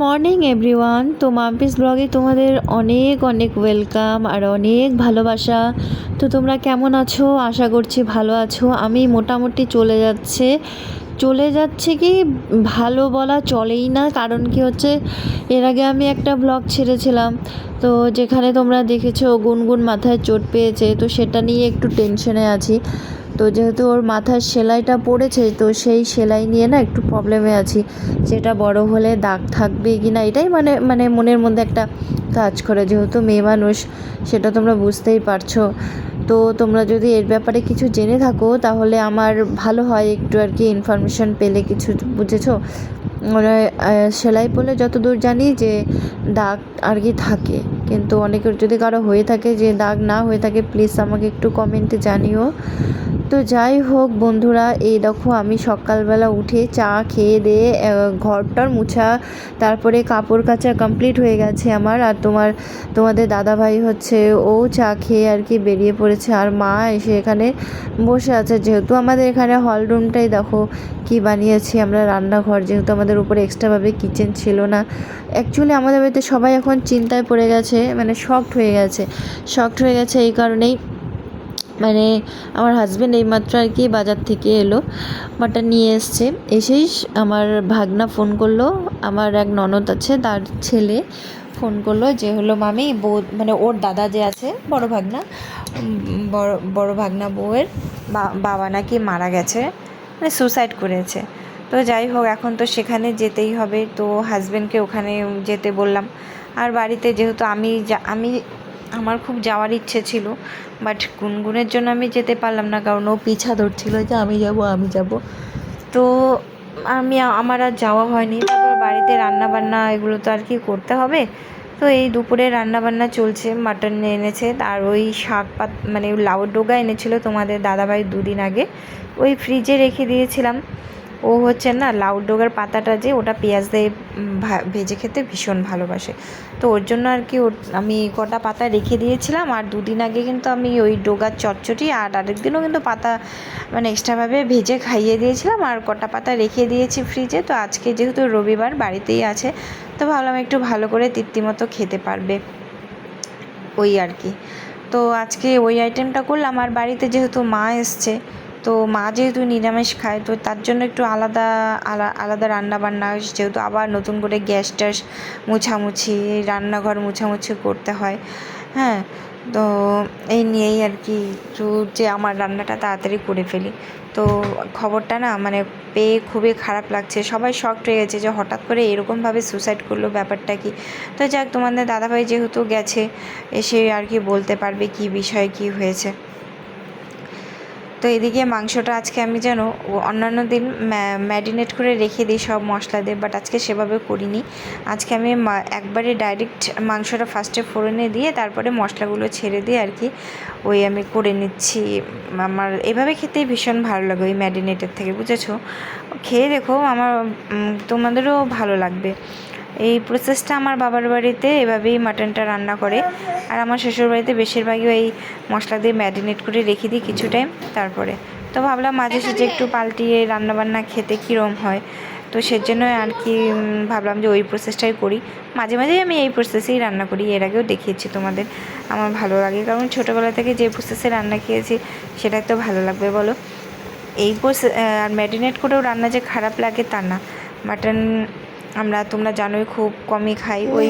Morning everyone তো মাম্পিস ব্লগে তোমাদের অনেক অনেক ওয়েলকাম আর অনেক ভালোবাসা। তো তোমরা কেমন আছো? আশা করছি ভালো আছো। আমি মোটামুটি চলে যাচ্ছে। চলে যাচ্ছে কি? ভালো বলা চলেই না, কারণ কি হচ্ছে, এর আগে আমি একটা ব্লগ ছেড়েছিলাম। তো যেখানে তোমরা দেখেছ, গুনগুন মাথায় চোট পেয়েছে। তো সেটা নিয়ে একটু টেনশনে আছি। তো যেহেতু ওর মাথার সেলাইটা পড়েছে তো সেই সেলাই নিয়ে না একটু প্রবলেমে আছি। যেটা বড় হলে দাগ থাকবে কি না এটাই মানে মানে মনের মধ্যে একটা কাজ করে। যেহেতু মেয়ে মানুষ সেটা তোমরা বুঝতেই পারছ। তো তোমরা যদি এর ব্যাপারে কিছু জেনে থাকো তাহলে আমার ভালো হয় একটু আর কি ইনফরমেশন পেলে কিছু বুঝেছ? মানে আহ, সেলাই পড়লে যতদূর জানি যে দাগ আর কি থাকে। কিন্তু অনেকের যদি কারও হয়ে থাকে যে দাগ না হয়ে থাকে প্লিজ আমাকে একটু কমেন্টে জানিও। তো যাই হোক বন্ধুরা, এই দেখো আমি সকালবেলা উঠে চা খেয়ে দিয়ে ঘরটার মুছা, তারপরে কাপড় কাচা কমপ্লিট হয়ে গেছে আমার। আর তোমার, তোমাদের দাদাভাই হচ্ছে, ও চা খেয়ে আর কি বেরিয়ে পড়েছে। আর মা এসে এখানে বসে আছে। যেহেতু আমাদের এখানে হল রুমটাই দেখো, কি বানিয়েছি আমরা রান্নাঘর। যেহেতু আমাদের উপরে এক্সট্রাভাবে কিচেন ছিল না। অ্যাকচুয়ালি আমাদের বাড়িতে সবাই এখন চিন্তায় পড়ে গেছে মানে শকড হয়ে গেছে। শকড হয়ে গেছে এই কারণেই মানে আমার হাজব্যান্ড এইমাত্র আর কি বাজার থেকে এলো মাটন নিয়ে এসছে। এসেই আমার ভাগনা ফোন করল, আমার এক ননদ আছে, তার ছেলে ফোন করল যে হলো, মামি, বউ মানে ওর দাদা যে আছে, বড় ভাগনা বড় বড় ভাগনা বউয়ের বাবা নাকি মারা গেছে মানে সুসাইড করেছে। তো যাই হোক, এখন তো সেখানে যেতেই হবে। তো হাজব্যান্ডকে ওখানে যেতে বললাম। আর বাড়িতে যেহেতু আমি আমি আমার খুব যাওয়ার ইচ্ছে ছিল বাট গুনগুনের জন্য আমি যেতে পারলাম না, কারণ ও পিছা ধরছিল যে আমি যাব আমি যাব। তো আমি, আমার আর যাওয়া হয়নি। তারপর বাড়িতে রান্না বান্না এগুলো তো আর কি করতে হবে। তো এই দুপুরে রান্না বান্না চলছে মাটন এনেছে, আর ওই শাক পাত মানে লাউ ডোগা এনেছিল তোমাদের দাদাভাই দুদিন আগে। ওই ফ্রিজে রেখে দিয়েছিলাম। ও হচ্ছে না লাউ ডোগার পাতাটা যে ওটা পেঁয়াজ দিয়ে ভেজে খেতে ভীষণ ভালোবাসে। তো ওর জন্য আর কি আমি কটা পাতা রেখে দিয়েছিলাম আর দুদিন আগে কিন্তু আমি ওই ডোগার চটচটি আর আরেকদিনও কিন্তু পাতা মানে এক্সট্রাভাবে ভেজে খাইয়ে দিয়েছিলাম আর কটা পাতা রেখে দিয়েছি ফ্রিজে তো আজকে যেহেতু রবিবার, বাড়িতেই আছে, তো ভাবলাম একটু ভালো করে তৃপ্তি মতো খেতে পারবে ওই আর কি। তো আজকে ওই আইটেমটা করলাম, আর বাড়িতে যেহেতু মা এসছে তো মা যেহেতু নিরামিষ খায়, তো তার জন্য একটু আলাদা, আলা- আলাদা রান্না বান্না যেহেতু আবার নতুন করে গ্যাস ট্যাস মুছামুছি রান্নাঘর মুছামুছি করতে হয়। হ্যাঁ তো এই নিয়েই আর কি একটু যে আমার রান্নাটা তাড়াতাড়ি করে ফেলি। তো খবরটা না মানে পেয়ে খুবই খারাপ লাগছে, সবাই শকড হয়ে গেছে যে হঠাৎ করে এরকমভাবে সুসাইড করল ব্যাপারটা কি? তো যাক, তোমাদের দাদাভাই যেহেতু গেছে, এসে আর কি বলতে পারবে কি বিষয়ে কি হয়েছে। তো এদিকে মাংসটা আজকে আমি যেন অন্যান্য দিন ম্যারিনেট করে রেখে দিই সব মশলা দিয়ে বাট আজকে সেভাবে করিনি। আজকে আমি একবারে ডাইরেক্ট মাংসটা ফার্স্টে ফোড়নে দিয়ে, তারপরে মশলাগুলো ছেড়ে দিয়ে আর কি ওই আমি করে নিচ্ছি। আমার, এভাবে খেতেই ভীষণ ভালো লাগে ওই ম্যারিনেটের থেকে, বুঝেছ? খেয়ে দেখো, আমার তোমাদেরও ভালো লাগবে। এই প্রসেসটা আমার বাবার বাড়িতে এভাবেই মাটনটা রান্না করে। আর আমার শ্বশুর বাড়িতে বেশিরভাগই ওই মশলা দিয়ে ম্যারিনেট করে রেখে দিই কিছু টাইম তারপরে। তো ভাবলাম মাঝে সাঝে একটু পাল্টিয়ে রান্নাবান্না খেতে কীরম হয়। তো সেজন্য আর কি ভাবলাম যে ওই প্রসেসটাই করি। মাঝে মাঝেই আমি এই প্রসেসেই রান্না করি, এর আগেও দেখিয়েছি তোমাদের। আমার ভালো লাগে, কারণ ছোটোবেলা থেকে যে প্রসেসে রান্না খেয়েছি সেটা তো ভালো লাগবে, বলো? এই প্রসেস আর ম্যারিনেট করেও রান্না যে খারাপ লাগে তা না। মাটন আমরা, তোমরা জানোই খুব কমই খাই। ওই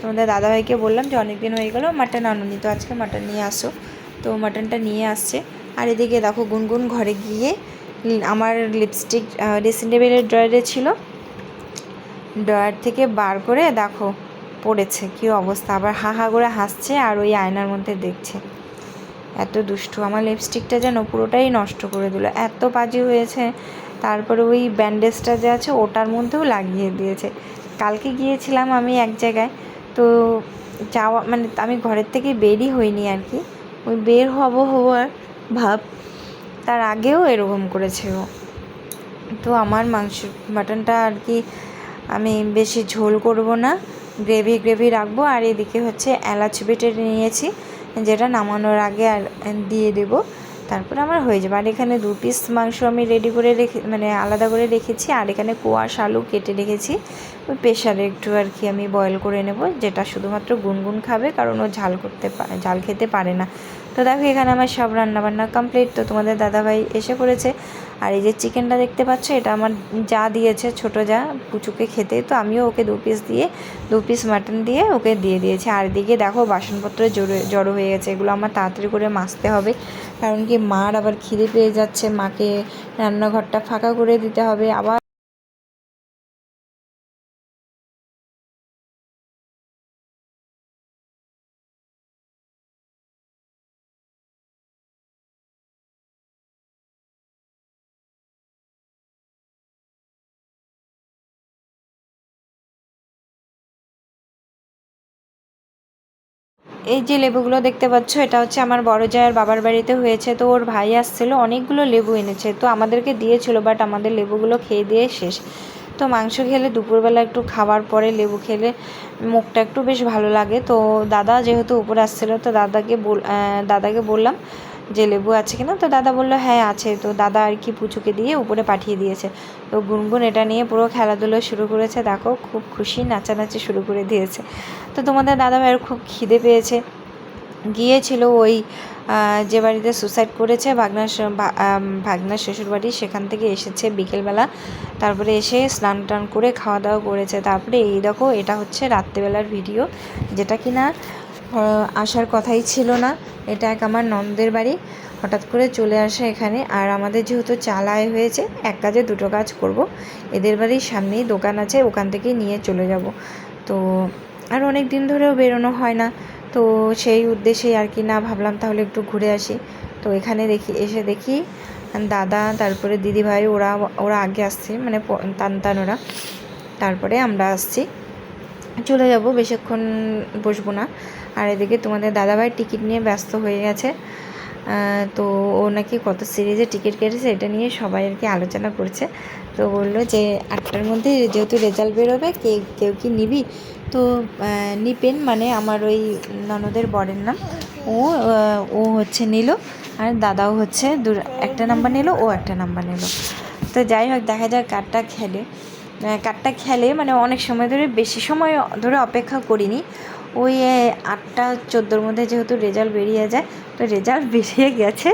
তোমাদের দাদাভাইকে বললাম যে অনেক দিন হয়ে গেলো মাটন আনুনি, তো আজকে মাটন নিয়ে আসো। তো মাটনটা নিয়ে আসছে। আর এদিকে দেখো গুনগুন ঘরে গিয়ে আমার লিপস্টিক ড্রেসিং টেবিলের ড্রয়ারে ছিল। ড্রয়ার থেকে বার করে দেখো পড়েছে কী অবস্থা। আবার হা হা করে হাসছে আর ওই আয়নার মধ্যে দেখছে। এত দুষ্টু, আমার লিপস্টিকটা যেন পুরোটাই নষ্ট করে দিল। এত বাজে হয়েছে। তারপরে ওই ব্যান্ডেজটা যে আছে ওটার মধ্যেও লাগিয়ে দিয়েছে। কালকে গিয়েছিলাম আমি এক জায়গায়, তো যাওয়া মানে আমি ঘরের থেকে বেরই হইনি আর কি। ওই বের হব হওয়ার ভাব তার আগেও এরকম করেছে ও তো আমার মাংস, মাটনটা আর কি আমি বেশি ঝোল করব না গ্রেভি গ্রেভি রাখব। আর এদিকে হচ্ছে এলাচ বেটে নিয়েছি, যেটা নামানোর আগে আর, দিয়ে দেবো। তারপরে আমার হয়ে যাবে। আর এখানে দু পিস মাংস আমি রেডি করে রেখে মানে আলাদা করে রেখেছি। আর এখানে কোয়াশ আলু কেটে রেখেছি। ওই প্রেশারে একটু আর কি আমি বয়েল করে নেব, যেটা শুধুমাত্র গুনগুন খাবে, কারণ ও ঝাল করতে পারে ঝাল খেতে পারে না। তো দেখো এখানে আমার সব রান্নাবান্না কমপ্লিট তো তোমাদের দাদাভাই এসে পড়েছে আর এই যে চিকেনটা দেখতে পাচ্ছ, এটা আমার যা দিয়েছে, ছোট যা, পুচুকে খেতে, তো আমিও ওকে দু পিস দিয়ে, দু পিস মাটন দিয়ে ওকে দিয়ে দিয়েছি। আর দিকে দেখো, বাসনপত্র জড়ো জড়ো হয়ে গেছে, এগুলো আমার তাড়াতাড়ি করে মাজতে হবে। কারণ কি, মার আবার খিদে পেয়ে যাচ্ছে, মাকে রান্নাঘরটা ফাঁকা করে দিতে হবে, আবার এই যে লেবুগুলো দেখতে পাচ্ছ, এটা হচ্ছে আমার বড় জায়ের বাবার বাড়িতে হয়েছে। তো ওর ভাই আসছিল, অনেকগুলো লেবু এনেছে। তো আমাদেরকে দিয়েছিল বাট আমাদের লেবুগুলো খেয়ে দিয়ে শেষ। তো মাংস খেলে, দুপুরবেলা একটু খাবার পরে লেবু খেলে মুখটা একটু বেশ ভালো লাগে। তো দাদা যেহেতু উপরে আসছিল, তো দাদাকে বল দাদাকে বললাম যে লেবু আছে কিনা, তো দাদা বলল হ্যাঁ আছে। তো দাদা আর কি পুচুকে দিয়ে উপরে পাঠিয়ে দিয়েছে। তো গুনগুন এটা নিয়ে পুরো খেলাধুলো শুরু করেছে, দেখো, খুব খুশি, নাচানাচি শুরু করে দিয়েছে। তো তোমাদের দাদা ভাইয়ের খুব খিদে পেয়েছে। গিয়েছিল ওই যে বাড়িতে সুসাইড করেছে ভাগনার ভাগনার শ্বশুরবাড়ি, সেখান থেকে এসেছে বিকেলবেলা। তারপরে এসে স্নান টান করে খাওয়া দাওয়া করেছে। তারপরে এই দেখো, এটা হচ্ছে রাত্রেবেলার ভিডিও, যেটা কিনা আসার কথাই ছিল না। এটা এক আমার নন্দের বাড়ি। হঠাৎ করে চলে আসে এখানে। আর আমাদের যেহেতু চালায় হয়েছে, এক কাজে দুটো কাজ করব। এদের বাড়ির সামনেই দোকান আছে, ওখান থেকে নিয়ে চলে যাব। তো আর অনেক দিন ধরেও বেরোনো হয় না। তো সেই উদ্দেশ্যেই আর কি না ভাবলাম তাহলে একটু ঘুরে আসি। তো এখানে দেখি, এসে দেখি দাদা, তারপরে দিদিভাই, ওরা ওরা আগে আসছে মানে টান ওরা। তারপরে আমরা আসছি। চলে যাব, বেশিক্ষণ বসবো না। আর এদিকে তোমাদের দাদাভাই টিকিট নিয়ে ব্যস্ত হয়ে গেছে। তো ও নাকি কত সিরিজে টিকিট কেটেছে এটা নিয়ে সবাই আর কি আলোচনা করছে। তো বলল যে, আটটার মধ্যে যেহেতু রেজাল্ট বেরোবে, কে, কেউ কি নিবি? তো নিপেন মানে আমার ওই ননদের বরের নাম, ও ও হচ্ছে নিল আর দাদাও হচ্ছে দু, একটা নাম্বার নিল, ও একটা নাম্বার নিল। তো যাই হোক, দেখা যাক কারটা খেলে। কারটা খেলে মানে অনেক সময় ধরে, বেশি সময় ধরে অপেক্ষা করিনি। ওই আটটা চোদ্দোর মধ্যে যেহেতু রেজাল্ট বেরিয়ে যায়, তো রেজাল্ট বেরিয়ে গেছে।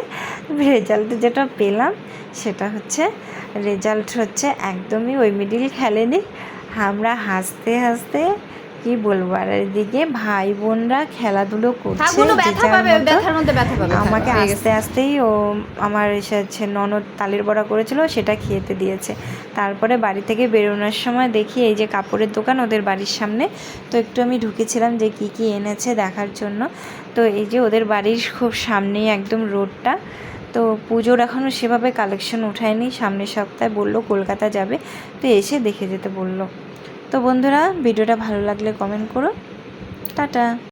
রেজাল্ট যেটা পেলাম, সেটা হচ্ছে রেজাল্ট হচ্ছে একদমই ওই মিডিল খেলেনি। আমরা হাসতে হাসতে কি বলব? আর এদিকে ভাই বোনরা খেলাধুলো করছে আমাকে আস্তে আস্তেই ও আমার এসে হচ্ছে ননদ তালের বড়া করেছিল সেটা খেতে দিয়েছে। তারপরে বাড়ি থেকে বেরোনোর সময় দেখি এই যে কাপড়ের দোকান ওদের বাড়ির সামনে। তো একটু আমি ঢুকেছিলাম যে কি কি এনেছে দেখার জন্য। তো এই যে ওদের বাড়ির খুব সামনেই একদম রোডটা। তো পুজোর এখনও সেভাবে কালেকশন উঠায়নি সামনের সপ্তাহে বলল কলকাতা যাবে। তো এসে দেখে যেতে বলল। তো বন্ধুরা ভিডিওটা ভালো লাগলে কমেন্ট করো। টাটা।